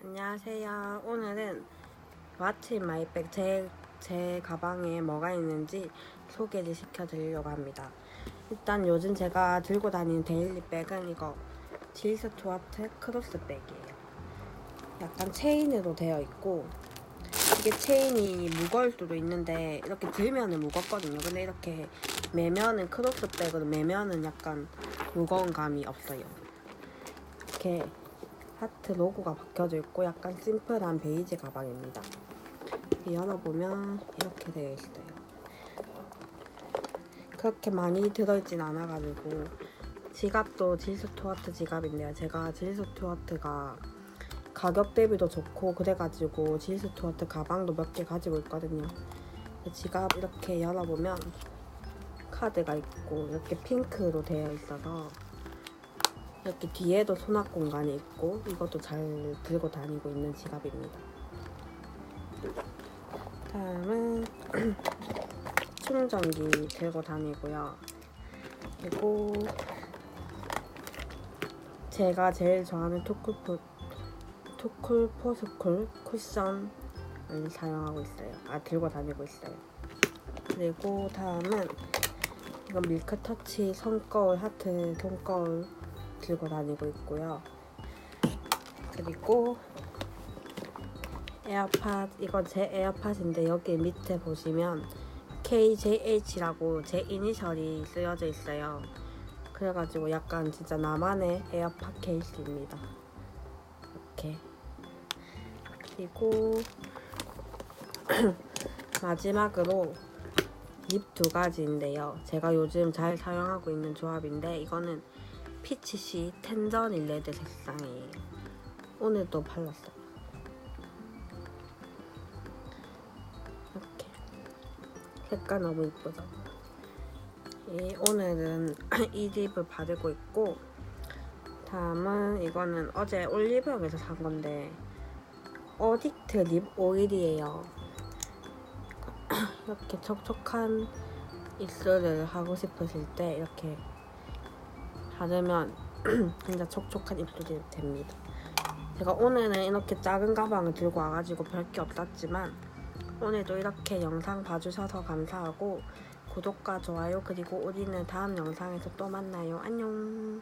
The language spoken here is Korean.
안녕하세요. 오늘은 What's in my bag 제, 제 가방에 뭐가 있는지 소개를 시켜드리려고 합니다. 일단 요즘 제가 들고 다니는 데일리 백은 이거 질스 투아트 크로스 백이에요. 약간 체인으로 되어 있고 이게 체인이 무거울 수도 있는데 이렇게 들면은 무겁거든요. 근데 이렇게 매면은 크로스 백으로 매면은 약간 무거운 감이 없어요. 이렇게 하트 로고가 박혀져 있고 약간 심플한 베이지 가방입니다. 열어보면 이렇게 되어 있어요. 그렇게 많이 들어있진 않아가지고 지갑도 질스투아트 지갑인데요. 제가 질스투아트가 가격 대비도 좋고 그래가지고 질스투아트 가방도 몇 개 가지고 있거든요. 지갑 이렇게 열어보면 카드가 있고 이렇게 핑크로 되어 있어서 이렇게 뒤에도 수납 공간이 있고 이것도 잘 들고 다니고 있는 지갑입니다. 다음은 충전기 들고 다니고요. 그리고 제가 제일 좋아하는 토쿨포 토쿨포스쿨 쿠션을 사용하고 있어요. 아 들고 다니고 있어요. 그리고 다음은 이건 밀크터치 손거울 하트 손거울 들고 다니고 있고요. 그리고 에어팟 이건 제 에어팟인데 여기 밑에 보시면 KJH라고 제 이니셜이 쓰여져 있어요. 그래가지고 약간 진짜 나만의 에어팟 케이스입니다. 이렇게 그리고 마지막으로 립 두 가지인데요. 제가 요즘 잘 사용하고 있는 조합인데 이거는 피치시 텐저니 레드 색상이에요. 오늘도 발랐어요. 이렇게 색깔 너무 이쁘죠? 이 오늘은 이 립을 바르고 있고 다음은 이거는 어제 올리브영에서 산 건데 어딕트 립 오일이에요. 이렇게 촉촉한 입술을 하고 싶으실 때 이렇게 바르면 진짜 촉촉한 입술이 됩니다. 제가 오늘은 이렇게 작은 가방을 들고 와가지고 별게 없었지만 오늘도 이렇게 영상 봐주셔서 감사하고 구독과 좋아요 그리고 우리는 다음 영상에서 또 만나요. 안녕.